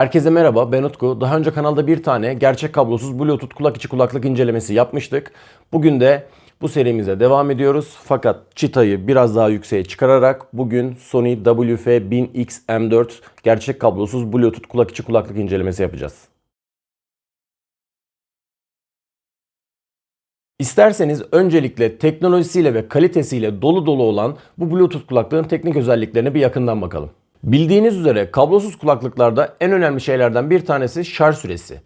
Herkese merhaba ben Utku. Daha önce kanalda bir tane gerçek kablosuz Bluetooth kulak içi kulaklık incelemesi yapmıştık. Bugün de bu serimize devam ediyoruz. Fakat çıtayı biraz daha yükseğe çıkararak bugün Sony WF-1000X M4 gerçek kablosuz Bluetooth kulak içi kulaklık incelemesi yapacağız. İsterseniz öncelikle teknolojisiyle ve kalitesiyle dolu dolu olan bu Bluetooth kulaklığın teknik özelliklerine bir yakından bakalım. Bildiğiniz üzere kablosuz kulaklıklarda en önemli şeylerden bir tanesi şarj süresi.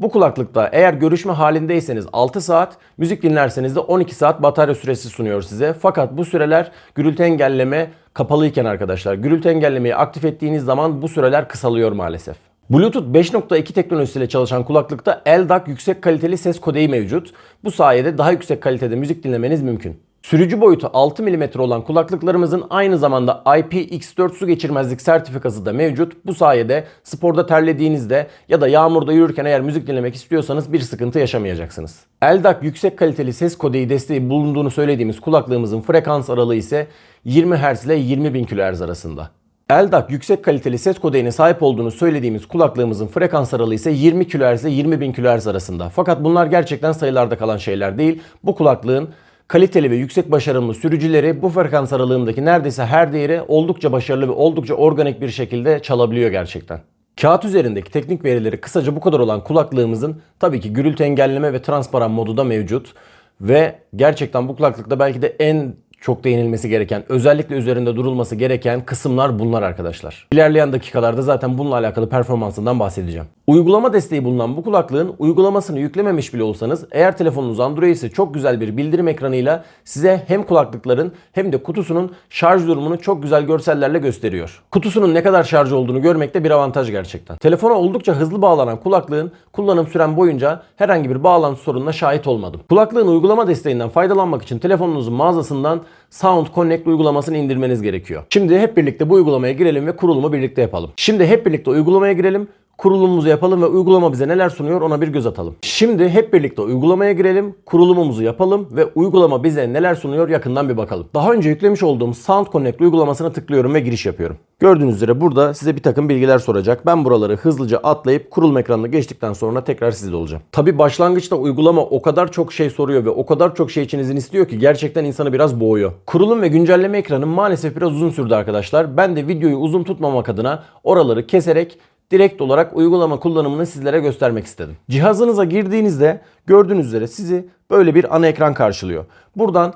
Bu kulaklıkta eğer görüşme halindeyseniz 6 saat, müzik dinlerseniz de 12 saat batarya süresi sunuyor size. Fakat bu süreler gürültü engelleme kapalıyken arkadaşlar. Gürültü engellemeyi aktif ettiğiniz zaman bu süreler kısalıyor maalesef. Bluetooth 5.2 teknolojisiyle çalışan kulaklıkta LDAC yüksek kaliteli ses kodeği mevcut. Bu sayede daha yüksek kalitede müzik dinlemeniz mümkün. Sürücü boyutu 6 mm olan kulaklıklarımızın aynı zamanda IPX4 su geçirmezlik sertifikası da mevcut. Bu sayede sporda terlediğinizde ya da yağmurda yürürken eğer müzik dinlemek istiyorsanız bir sıkıntı yaşamayacaksınız. LDAC yüksek kaliteli ses kodeği desteği bulunduğunu söylediğimiz kulaklığımızın frekans aralığı ise 20 Hz ile 20.000 kHz arasında. LDAC yüksek kaliteli ses kodeğine sahip olduğunu söylediğimiz kulaklığımızın frekans aralığı ise 20 kHz ile 20.000 kHz arasında. Fakat bunlar gerçekten sayılarda kalan şeyler değil. Bu kulaklığın kaliteli ve yüksek başarımlı sürücüleri bu frekans aralığındaki neredeyse her değeri oldukça başarılı ve oldukça organik bir şekilde çalabiliyor gerçekten. Kağıt üzerindeki teknik verileri kısaca bu kadar olan kulaklığımızın tabii ki gürültü engelleme ve transparan modu da mevcut. Ve gerçekten bu kulaklıkta belki de en çok değinilmesi gereken, özellikle üzerinde durulması gereken kısımlar bunlar arkadaşlar. İlerleyen dakikalarda zaten bununla alakalı performansından bahsedeceğim. Uygulama desteği bulunan bu kulaklığın uygulamasını yüklememiş bile olsanız eğer telefonunuz Android ise çok güzel bir bildirim ekranıyla size hem kulaklıkların hem de kutusunun şarj durumunu çok güzel görsellerle gösteriyor. Kutusunun ne kadar şarj olduğunu görmek de bir avantaj gerçekten. Telefona oldukça hızlı bağlanan kulaklığın kullanım süren boyunca herhangi bir bağlantı sorununa şahit olmadım. Kulaklığın uygulama desteğinden faydalanmak için telefonunuzun mağazasından Sound Connect uygulamasını indirmeniz gerekiyor. Şimdi hep birlikte bu uygulamaya girelim ve kurulumu birlikte yapalım. Şimdi hep birlikte uygulamaya girelim kurulumumuzu yapalım ve uygulama bize neler sunuyor ona bir göz atalım. Şimdi hep birlikte uygulamaya girelim, kurulumumuzu yapalım ve uygulama bize neler sunuyor yakından bir bakalım. Daha önce yüklemiş olduğum Sound Connect uygulamasına tıklıyorum ve giriş yapıyorum. Gördüğünüz üzere burada size bir takım bilgiler soracak. Ben buraları hızlıca atlayıp kurulum ekranına geçtikten sonra tekrar sizde olacağım. Tabi başlangıçta uygulama o kadar çok şey soruyor ve o kadar çok şey içinizin istiyor ki gerçekten insanı biraz boğuyor. Kurulum ve güncelleme ekranı maalesef biraz uzun sürdü arkadaşlar. Ben de videoyu uzun tutmamak adına oraları keserek direkt olarak uygulama kullanımını sizlere göstermek istedim. Cihazınıza girdiğinizde gördüğünüz üzere sizi böyle bir ana ekran karşılıyor. Buradan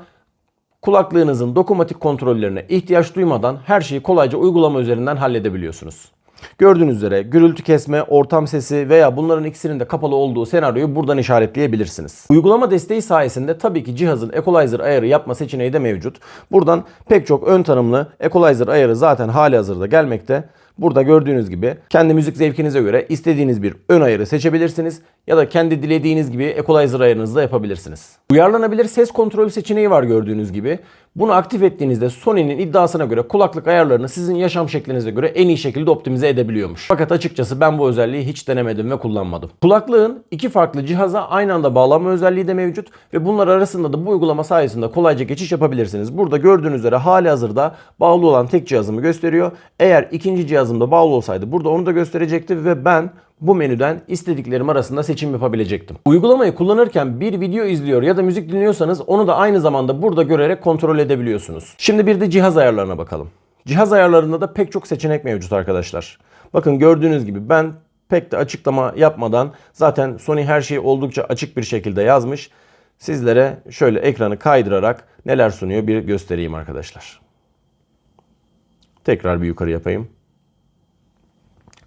kulaklığınızın dokunmatik kontrollerine ihtiyaç duymadan her şeyi kolayca uygulama üzerinden halledebiliyorsunuz. Gördüğünüz üzere gürültü kesme, ortam sesi veya bunların ikisinin de kapalı olduğu senaryoyu buradan işaretleyebilirsiniz. Uygulama desteği sayesinde tabii ki cihazın equalizer ayarı yapma seçeneği de mevcut. Buradan pek çok ön tanımlı equalizer ayarı zaten hali hazırda gelmekte. Burada gördüğünüz gibi kendi müzik zevkinize göre istediğiniz bir ön ayarı seçebilirsiniz ya da kendi dilediğiniz gibi equalizer ayarınızı da yapabilirsiniz. Uyarlanabilir ses kontrolü seçeneği var gördüğünüz gibi. Bunu aktif ettiğinizde Sony'nin iddiasına göre kulaklık ayarlarını sizin yaşam şeklinize göre en iyi şekilde optimize edebiliyormuş. Fakat açıkçası ben bu özelliği hiç denemedim ve kullanmadım. Kulaklığın iki farklı cihaza aynı anda bağlanma özelliği de mevcut ve bunlar arasında da bu uygulama sayesinde kolayca geçiş yapabilirsiniz. Burada gördüğünüz üzere hali hazırda bağlı olan tek cihazımı gösteriyor. Eğer ikinci cihazımda bağlı olsaydı burada onu da gösterecekti ve ben bu menüden istediklerim arasında seçim yapabilecektim. Uygulamayı kullanırken bir video izliyor ya da müzik dinliyorsanız onu da aynı zamanda burada görerek kontrol edebiliyorsunuz. Şimdi bir de cihaz ayarlarına bakalım. Cihaz ayarlarında da pek çok seçenek mevcut arkadaşlar. Bakın gördüğünüz gibi ben pek de açıklama yapmadan zaten Sony her şeyi oldukça açık bir şekilde yazmış. Sizlere şöyle ekranı kaydırarak neler sunuyor bir göstereyim arkadaşlar. Tekrar bir yukarı yapayım.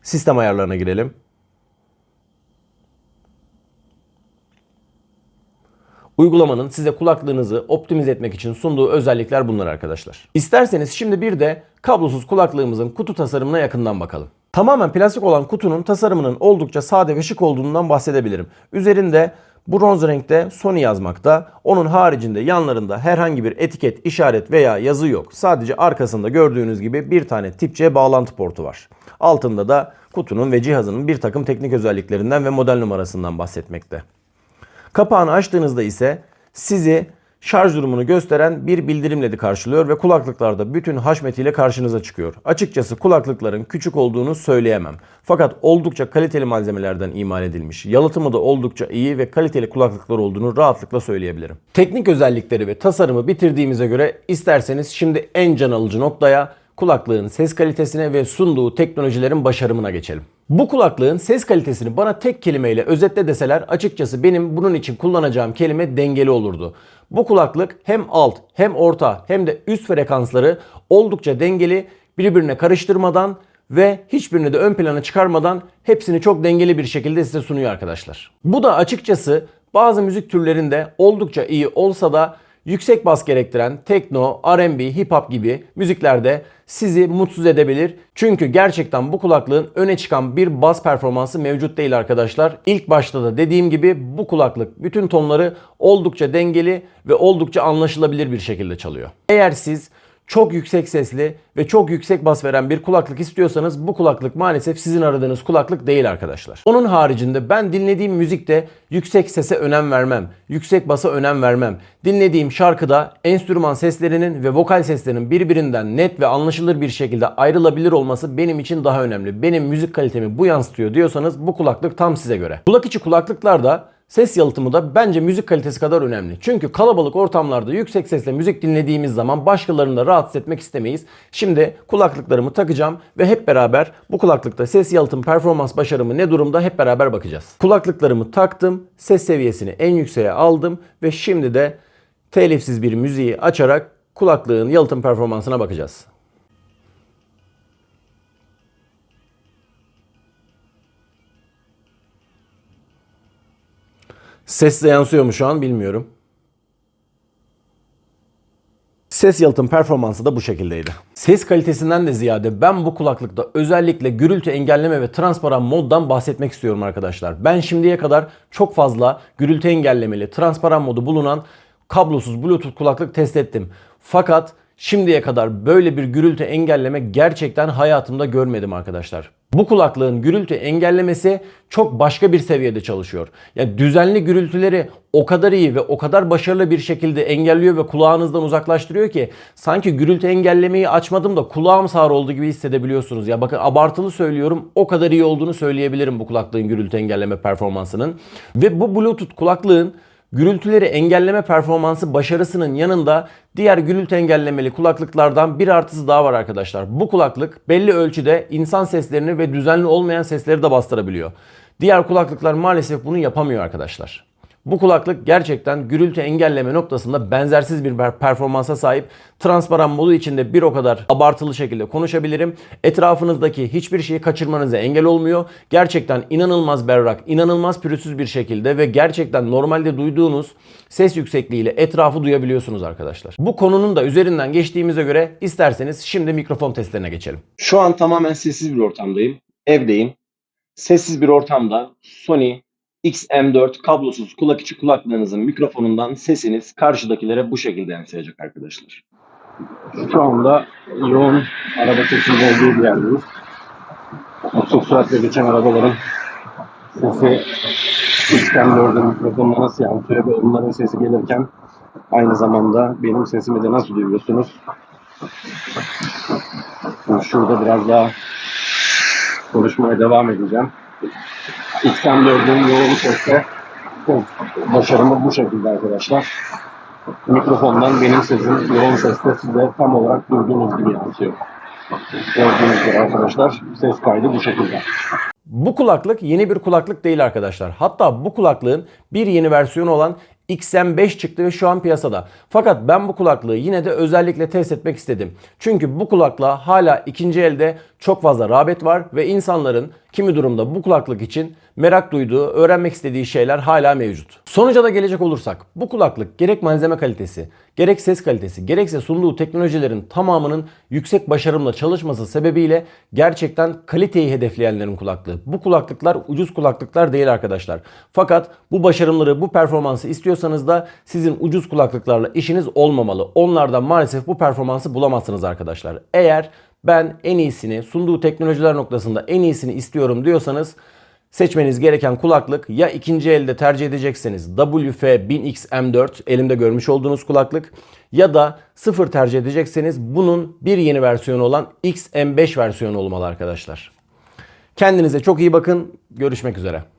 Sistem ayarlarına girelim. Uygulamanın size kulaklığınızı optimize etmek için sunduğu özellikler bunlar arkadaşlar. İsterseniz şimdi bir de kablosuz kulaklığımızın kutu tasarımına yakından bakalım. Tamamen plastik olan kutunun tasarımının oldukça sade ve şık olduğundan bahsedebilirim. Üzerinde bronz renkte Sony yazmakta. Onun haricinde yanlarında herhangi bir etiket, işaret veya yazı yok. Sadece arkasında gördüğünüz gibi bir tane tip C bağlantı portu var. Altında da kutunun ve cihazının bir takım teknik özelliklerinden ve model numarasından bahsetmekte. Kapağını açtığınızda ise sizi şarj durumunu gösteren bir bildirim ledi karşılıyor ve kulaklıklarda bütün haşmetiyle karşınıza çıkıyor. Açıkçası kulaklıkların küçük olduğunu söyleyemem. Fakat oldukça kaliteli malzemelerden imal edilmiş. Yalıtımı da oldukça iyi ve kaliteli kulaklıklar olduğunu rahatlıkla söyleyebilirim. Teknik özellikleri ve tasarımı bitirdiğimize göre isterseniz şimdi en can alıcı noktaya kulaklığın ses kalitesine ve sunduğu teknolojilerin başarımına geçelim. Bu kulaklığın ses kalitesini bana tek kelimeyle özetle deseler açıkçası benim bunun için kullanacağım kelime dengeli olurdu. Bu kulaklık hem alt hem orta hem de üst frekansları oldukça dengeli birbirine karıştırmadan ve hiçbirini de ön plana çıkarmadan hepsini çok dengeli bir şekilde size sunuyor arkadaşlar. Bu da açıkçası bazı müzik türlerinde oldukça iyi olsa da yüksek bas gerektiren tekno, R&B, hip hop gibi müziklerde sizi mutsuz edebilir. Çünkü gerçekten bu kulaklığın öne çıkan bir bas performansı mevcut değil arkadaşlar. İlk başta da dediğim gibi bu kulaklık bütün tonları oldukça dengeli ve oldukça anlaşılabilir bir şekilde çalıyor. Eğer siz çok yüksek sesli ve çok yüksek bas veren bir kulaklık istiyorsanız bu kulaklık maalesef sizin aradığınız kulaklık değil arkadaşlar. Onun haricinde ben dinlediğim müzikte yüksek sese önem vermem, yüksek basa önem vermem. Dinlediğim şarkıda enstrüman seslerinin ve vokal seslerinin birbirinden net ve anlaşılır bir şekilde ayrılabilir olması benim için daha önemli. Benim müzik kalitemi bu yansıtıyor diyorsanız bu kulaklık tam size göre. Kulak içi kulaklıklarda Ses yalıtımı da bence müzik kalitesi kadar önemli. Çünkü kalabalık ortamlarda yüksek sesle müzik dinlediğimiz zaman başkalarını da rahatsız etmek istemeyiz. Şimdi kulaklıklarımı takacağım ve hep beraber bu kulaklıkta ses yalıtım performans başarımı ne durumda hep beraber bakacağız. Kulaklıklarımı taktım, ses seviyesini en yükseğe aldım ve şimdi de telifsiz bir müziği açarak kulaklığın yalıtım performansına bakacağız. Ses de yansıyor mu şu an bilmiyorum. Ses yalıtım performansı da bu şekildeydi. Ses kalitesinden de ziyade ben bu kulaklıkta özellikle gürültü engelleme ve transparan moddan bahsetmek istiyorum arkadaşlar. Ben şimdiye kadar çok fazla gürültü engellemeli, transparan modu bulunan kablosuz bluetooth kulaklık test ettim. Fakat şimdiye kadar böyle bir gürültü engelleme gerçekten hayatımda görmedim arkadaşlar. Bu kulaklığın gürültü engellemesi çok başka bir seviyede çalışıyor. Yani düzenli gürültüleri o kadar iyi ve o kadar başarılı bir şekilde engelliyor ve kulağınızdan uzaklaştırıyor ki sanki gürültü engellemeyi açmadım da kulağım sağır oldu gibi hissedebiliyorsunuz. Ya bakın abartılı söylüyorum o kadar iyi olduğunu söyleyebilirim bu kulaklığın gürültü engelleme performansının. Ve bu Bluetooth kulaklığın Gürültüleri engelleme performansı başarısının yanında diğer gürültü engellemeli kulaklıklardan bir artısı daha var arkadaşlar. Bu kulaklık belli ölçüde insan seslerini ve düzenli olmayan sesleri de bastırabiliyor. Diğer kulaklıklar maalesef bunu yapamıyor arkadaşlar. Bu kulaklık gerçekten gürültü engelleme noktasında benzersiz bir performansa sahip. Transparan modu içinde bir o kadar abartılı şekilde konuşabilirim. Etrafınızdaki hiçbir şeyi kaçırmanıza engel olmuyor. Gerçekten inanılmaz berrak, inanılmaz pürüzsüz bir şekilde ve gerçekten normalde duyduğunuz ses yüksekliğiyle etrafı duyabiliyorsunuz arkadaşlar. Bu konunun da üzerinden geçtiğimize göre isterseniz şimdi mikrofon testlerine geçelim. Şu an tamamen sessiz bir ortamdayım. Evdeyim. Sessiz bir ortamda Sony XM4 kablosuz kulak içi kulaklığınızın mikrofonundan sesiniz karşıdakilere bu şekilde yansıyacak arkadaşlar. Şu anda yoğun araba sesinin olduğu bir yerdeyiz. Çok süratle geçen arabaların sesi XM4'ün mikrofonuna nasıl yansıyor ve onların sesi gelirken aynı zamanda benim sesimi de nasıl duyuyorsunuz? Şurada biraz daha konuşmaya devam edeceğim. XM4'ün yoğun sesle başarımı bu şekilde arkadaşlar. Mikrofondan benim sesim yoğun sesle size tam olarak duyduğunuz gibi yansıyor. Gördüğünüz gibi arkadaşlar ses kaydı bu şekilde. Bu kulaklık yeni bir kulaklık değil arkadaşlar. Hatta bu kulaklığın bir yeni versiyonu olan XM5 çıktı ve şu an piyasada. Fakat ben bu kulaklığı yine de özellikle test etmek istedim. Çünkü bu kulaklığa hala ikinci elde çok fazla rağbet var ve insanların kimi durumda bu kulaklık için merak duyduğu, öğrenmek istediği şeyler hala mevcut. Sonuca da gelecek olursak bu kulaklık gerek malzeme kalitesi, gerek ses kalitesi, gerekse sunduğu teknolojilerin tamamının yüksek başarımla çalışması sebebiyle gerçekten kaliteyi hedefleyenlerin kulaklığı. Bu kulaklıklar ucuz kulaklıklar değil arkadaşlar. Fakat bu başarımları, bu performansı istiyorsanız da sizin ucuz kulaklıklarla işiniz olmamalı. Onlardan maalesef bu performansı bulamazsınız arkadaşlar. Eğer ben en iyisini sunduğu teknolojiler noktasında en iyisini istiyorum diyorsanız Seçmeniz gereken kulaklık ya ikinci elde tercih edecekseniz WF-1000X-M4 elimde görmüş olduğunuz kulaklık ya da sıfır tercih edecekseniz bunun bir yeni versiyonu olan XM5 versiyonu olmalı arkadaşlar. Kendinize çok iyi bakın. Görüşmek üzere.